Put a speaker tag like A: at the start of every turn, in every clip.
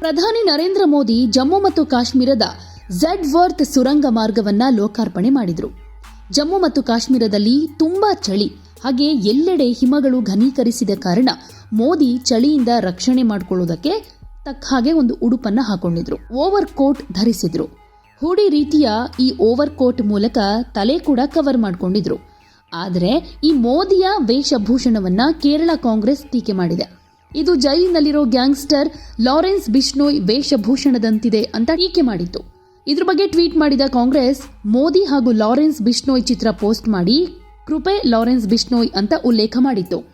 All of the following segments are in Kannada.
A: ಪ್ರಧಾನಿ ನರೇಂದ್ರ ಮೋದಿ ಜಮ್ಮು ಮತ್ತು ಕಾಶ್ಮೀರದ ಝೆಡ್ ವರ್ತ್ ಸುರಂಗ ಮಾರ್ಗವನ್ನ ಲೋಕಾರ್ಪಣೆ ಮಾಡಿದ್ರು. ಜಮ್ಮು ಮತ್ತು ಕಾಶ್ಮೀರದಲ್ಲಿ ತುಂಬಾ ಚಳಿ, ಹಾಗೆ ಎಲ್ಲೆಡೆ ಹಿಮಗಳು ಘನೀಕರಿಸಿದ ಕಾರಣ ಮೋದಿ ಚಳಿಯಿಂದ ರಕ್ಷಣೆ ಮಾಡಿಕೊಳ್ಳುವುದಕ್ಕೆ ತಕ್ಕ ಹಾಗೆ ಒಂದು ಉಡುಪನ್ನ ಹಾಕೊಂಡಿದ್ರು. ಓವರ್ ಕೋಟ್ ಧರಿಸಿದ್ರು. ಹುಡಿ ರೀತಿಯ ಈ ಓವರ್ ಕೋಟ್ ಮೂಲಕ ತಲೆ ಕೂಡ ಕವರ್ ಮಾಡಿಕೊಂಡಿದ್ರು. ಆದರೆ ಈ ಮೋದಿಯ ವೇಷಭೂಷಣವನ್ನ ಕೇರಳ ಕಾಂಗ್ರೆಸ್ ಟೀಕೆ ಮಾಡಿದೆ. ಇದು ಜೈಲಿನಲ್ಲಿರೋ ಗ್ಯಾಂಗ್ಸ್ಟರ್ ಲಾರೆನ್ಸ್ ಬಿಷ್ಣೋಯ್ ವೇಷಭೂಷಣದಂತಿದೆ ಅಂತ ಟೀಕೆ ಮಾಡಿತ್ತು. ಇದ್ರ ಬಗ್ಗೆ ಟ್ವೀಟ್ ಮಾಡಿದ ಕಾಂಗ್ರೆಸ್, ಮೋದಿ ಹಾಗೂ ಲಾರೆನ್ಸ್ ಬಿಷ್ಣೋಯ್ ಚಿತ್ರ ಪೋಸ್ಟ್ ಮಾಡಿ ಕೃಪೆ ಲಾರೆನ್ಸ್ ಬಿಷ್ಣೋಯ್ ಅಂತ ಉಲ್ಲೇಖ ಮಾಡಿತ್ತು.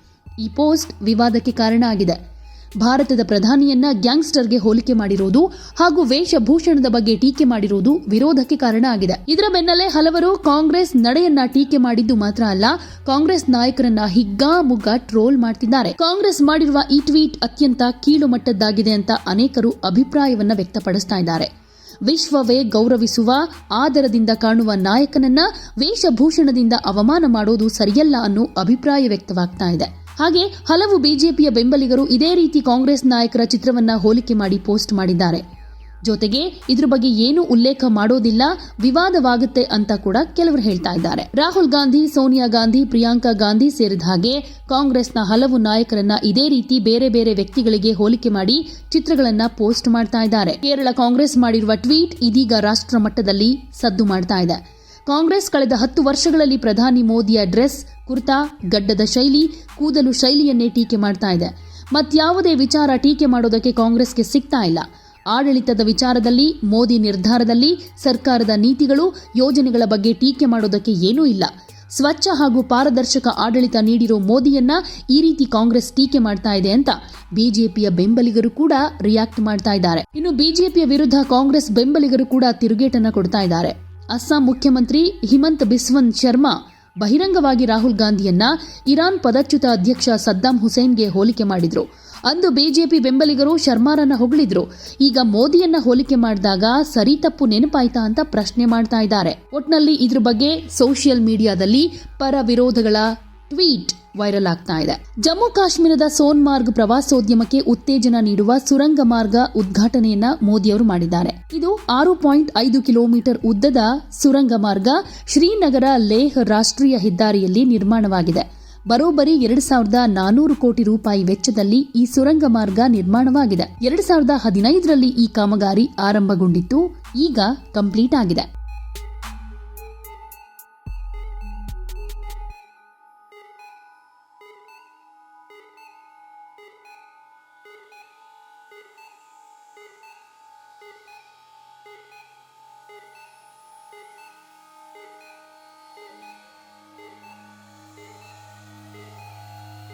A: ಈ ಪೋಸ್ಟ್ ವಿವಾದಕ್ಕೆ ಕಾರಣ ಆಗಿದೆ. ಭಾರತದ ಪ್ರಧಾನಿಯನ್ನ ಗ್ಯಾಂಗ್ಸ್ಟರ್ಗೆ ಹೋಲಿಕೆ ಮಾಡಿರುವುದು ಹಾಗೂ ವೇಷಭೂಷಣದ ಬಗ್ಗೆ ಟೀಕೆ ಮಾಡಿರುವುದು ವಿರೋಧಕ್ಕೆ ಕಾರಣ ಆಗಿದೆ. ಇದರ ಬೆನ್ನಲ್ಲೇ ಹಲವರು ಕಾಂಗ್ರೆಸ್ ನಡೆಯನ್ನ ಟೀಕೆ ಮಾಡಿದ್ದು ಮಾತ್ರ ಅಲ್ಲ, ಕಾಂಗ್ರೆಸ್ ನಾಯಕರನ್ನ ಹಿಗ್ಗಾಮುಗ್ಗಾ ಟ್ರೋಲ್ ಮಾಡ್ತಿದ್ದಾರೆ. ಕಾಂಗ್ರೆಸ್ ಮಾಡಿರುವ ಈ ಟ್ವೀಟ್ ಅತ್ಯಂತ ಕೀಳು ಮಟ್ಟದ್ದಾಗಿದೆ ಅಂತ ಅನೇಕರು ಅಭಿಪ್ರಾಯವನ್ನ ವ್ಯಕ್ತಪಡಿಸ್ತಾ ಇದ್ದಾರೆ. ವಿಶ್ವವೇ ಗೌರವಿಸುವ ಆದರದಿಂದ ಕಾಣುವ ನಾಯಕನನ್ನ ವೇಷಭೂಷಣದಿಂದ ಅವಮಾನ ಮಾಡೋದು ಸರಿಯಲ್ಲ ಅನ್ನೋ ಅಭಿಪ್ರಾಯ ವ್ಯಕ್ತವಾಗ್ತಾ ಇದೆ. ಹಾಗೆ ಹಲವು ಬಿಜೆಪಿಯ ಬೆಂಬಲಿಗರು ಇದೇ ರೀತಿ ಕಾಂಗ್ರೆಸ್ ನಾಯಕರ ಚಿತ್ರವನ್ನ ಹೋಲಿಕೆ ಮಾಡಿ ಪೋಸ್ಟ್ ಮಾಡಿದ್ದಾರೆ. ಜೊತೆಗೆ ಇದ್ರ ಬಗ್ಗೆ ಏನು ಉಲ್ಲೇಖ ಮಾಡೋದಿಲ್ಲ, ವಿವಾದವಾಗುತ್ತೆ ಅಂತ ಕೂಡ ಕೆಲವರು ಹೇಳ್ತಾ ಇದ್ದಾರೆ. ರಾಹುಲ್ ಗಾಂಧಿ, ಸೋನಿಯಾ ಗಾಂಧಿ, ಪ್ರಿಯಾಂಕಾ ಗಾಂಧಿ ಸೇರಿದ ಹಾಗೆ ಕಾಂಗ್ರೆಸ್ನ ಹಲವು ನಾಯಕರನ್ನ ಇದೇ ರೀತಿ ಬೇರೆ ಬೇರೆ ವ್ಯಕ್ತಿಗಳಿಗೆ ಹೋಲಿಕೆ ಮಾಡಿ ಚಿತ್ರಗಳನ್ನ ಪೋಸ್ಟ್ ಮಾಡ್ತಾ ಇದ್ದಾರೆ. ಕೇರಳ ಕಾಂಗ್ರೆಸ್ ಮಾಡಿರುವ ಟ್ವೀಟ್ ಇದೀಗ ರಾಷ್ಟ್ರ ಮಟ್ಟದಲ್ಲಿ ಸದ್ದು ಮಾಡ್ತಾ ಇದೆ. ಕಾಂಗ್ರೆಸ್ ಕಳೆದ ಹತ್ತು ವರ್ಷಗಳಲ್ಲಿ ಪ್ರಧಾನಿ ಮೋದಿಯ ಡ್ರೆಸ್, ಕುರ್ತಾ, ಗಡ್ಡದ ಶೈಲಿ, ಕೂದಲು ಶೈಲಿಯನ್ನೇ ಟೀಕೆ ಮಾಡ್ತಾ ಇದೆ. ಮತ್ಯಾವುದೇ ವಿಚಾರ ಟೀಕೆ ಮಾಡೋದಕ್ಕೆ ಕಾಂಗ್ರೆಸ್ಗೆ ಸಿಗ್ತಾ ಇಲ್ಲ. ಆಡಳಿತದ ವಿಚಾರದಲ್ಲಿ, ಮೋದಿ ನಿರ್ಧಾರದಲ್ಲಿ, ಸರ್ಕಾರದ ನೀತಿಗಳು, ಯೋಜನೆಗಳ ಬಗ್ಗೆ ಟೀಕೆ ಮಾಡೋದಕ್ಕೆ ಏನೂ ಇಲ್ಲ. ಸ್ವಚ್ಛ ಹಾಗೂ ಪಾರದರ್ಶಕ ಆಡಳಿತ ನೀಡಿರೋ ಮೋದಿಯನ್ನ ಈ ರೀತಿ ಕಾಂಗ್ರೆಸ್ ಟೀಕೆ ಮಾಡ್ತಾ ಇದೆ ಅಂತ ಬಿಜೆಪಿಯ ಬೆಂಬಲಿಗರು ಕೂಡ ರಿಯಾಕ್ಟ್ ಮಾಡ್ತಾ ಇದ್ದಾರೆ. ಇನ್ನು ಬಿಜೆಪಿಯ ವಿರುದ್ಧ ಕಾಂಗ್ರೆಸ್ ಬೆಂಬಲಿಗರು ಕೂಡ ತಿರುಗೇಟನ್ನ ಕೊಡ್ತಾ ಇದ್ದಾರೆ. ಅಸ್ಸಾಂ ಮುಖ್ಯಮಂತ್ರಿ ಹಿಮಂತ್ ಬಿಸ್ವನ್ ಶರ್ಮಾ ಬಹಿರಂಗವಾಗಿ ರಾಹುಲ್ ಗಾಂಧಿಯನ್ನ ಇರಾನ್ ಪದಚ್ಯುತ ಅಧ್ಯಕ್ಷ ಸದ್ದಾಂ ಹುಸೇನ್ಗೆ ಹೋಲಿಕೆ ಮಾಡಿದ್ರು. ಅಂದು ಬಿಜೆಪಿ ಬೆಂಬಲಿಗರು ಶರ್ಮಾರನ್ನ ಹೊಗಳಿದ್ರು. ಈಗ ಮೋದಿಯನ್ನ ಹೋಲಿಕೆ ಮಾಡಿದಾಗ ಸರಿ ತಪ್ಪು ನೆನಪಾಯ್ತಾ ಅಂತ ಪ್ರಶ್ನೆ ಮಾಡ್ತಾ ಇದ್ದಾರೆ. ಒಟ್ನಲ್ಲಿ ಇದ್ರ ಬಗ್ಗೆ ಸೋಷಿಯಲ್ ಮೀಡಿಯಾದಲ್ಲಿ ಪರ ವಿರೋಧಗಳ ಟ್ವೀಟ್. ವೈರಲ್ ಆಗ್ತಾ ಇದೆ. ಜಮ್ಮು ಕಾಶ್ಮೀರದ ಸೋನ್ಮಾರ್ಗ್ ಪ್ರವಾಸೋದ್ಯಮಕ್ಕೆ ಉತ್ತೇಜನ ನೀಡುವ ಸುರಂಗ ಮಾರ್ಗ ಉದ್ಘಾಟನೆಯನ್ನ ಮೋದಿಯವರು ಮಾಡಿದ್ದಾರೆ. ಇದು ಆರು ಪಾಯಿಂಟ್ ಐದು ಕಿಲೋಮೀಟರ್ ಉದ್ದದ ಸುರಂಗ ಮಾರ್ಗ ಶ್ರೀನಗರ ಲೇಹ್ ರಾಷ್ಟ್ರೀಯ ಹೆದ್ದಾರಿಯಲ್ಲಿ ನಿರ್ಮಾಣವಾಗಿದೆ. ಬರೋಬ್ಬರಿ ಎರಡು ಸಾವಿರದ ನಾನೂರು ಕೋಟಿ ರೂಪಾಯಿ ವೆಚ್ಚದಲ್ಲಿ ಈ ಸುರಂಗ ಮಾರ್ಗ ನಿರ್ಮಾಣವಾಗಿದೆ. ಎರಡು ಸಾವಿರದ ಹದಿನೈದರಲ್ಲಿ ಈ ಕಾಮಗಾರಿ ಆರಂಭಗೊಂಡಿತ್ತು. ಈಗ ಕಂಪ್ಲೀಟ್ ಆಗಿದೆ.